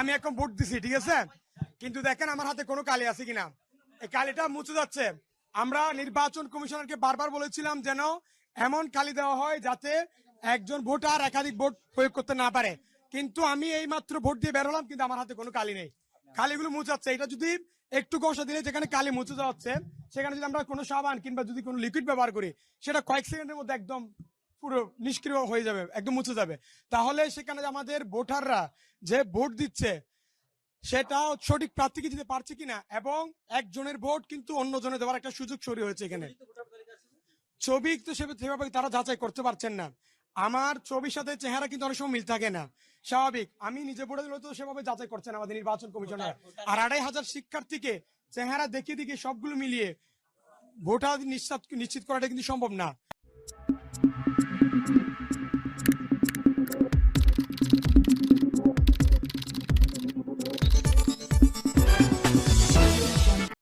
আমি এখন ভোট দিছি, ঠিক আছে? কিন্তু দেখেন আমার হাতে কোনো কালি আছে কিনা। এই কালিটা মুছে যাচ্ছে। আমরা নির্বাচন কমিশনারকে বারবার বলেছিলাম যেন এমন কালি দেওয়া হয় যাতে একজন ভোটার একাধিক ভোট প্রয়োগ করতে না পারে। কিন্তু আমি এই মাত্র ভোট দিয়ে বেরোলাম কিন্তু আমার হাতে কোনো কালি নেই। কালিগুলো মুছাচ্ছে এটা যদি একটু কষা দিলে যেখানে কালি মুছে যাচ্ছে সেখানে যদি আমরা কোনো সাবান কিংবা যদি কোনো লিকুইড ব্যবহার করি, সেটা কয়েক সেকেন্ডের মধ্যে একদম পুরো নিষ্ক্রিয় হয়ে যাবে একদম মুছে যাবে। তাহলে সেখানে আমাদের ভোটাররা যে ভোট দিচ্ছে সেটা সঠিক প্রার্থীকে দিতে পারছে কিনা এবং একজনের ভোট কিন্তু অন্য জনের দেওয়ার একটা সুযোগ সরি হয়েছে এখানে। ছবি তো সেভাবে তারা যাচাই করতে পারছেন না। আমার ছবির সাথে চেহারা কিন্তু অনেক সময় মিল থাকে না। স্বাভাবিক আমি নিজে ভোটে দিলে তো সেভাবে যাচাই করছেন আমাদের নির্বাচন কমিশনার। আর আড়াই হাজার শিক্ষার্থীকে চেহারা দেখিয়ে দেখিয়ে সবগুলো মিলিয়ে ভোটার নিশ্চিত নিশ্চিত করাটা কিন্তু সম্ভব না।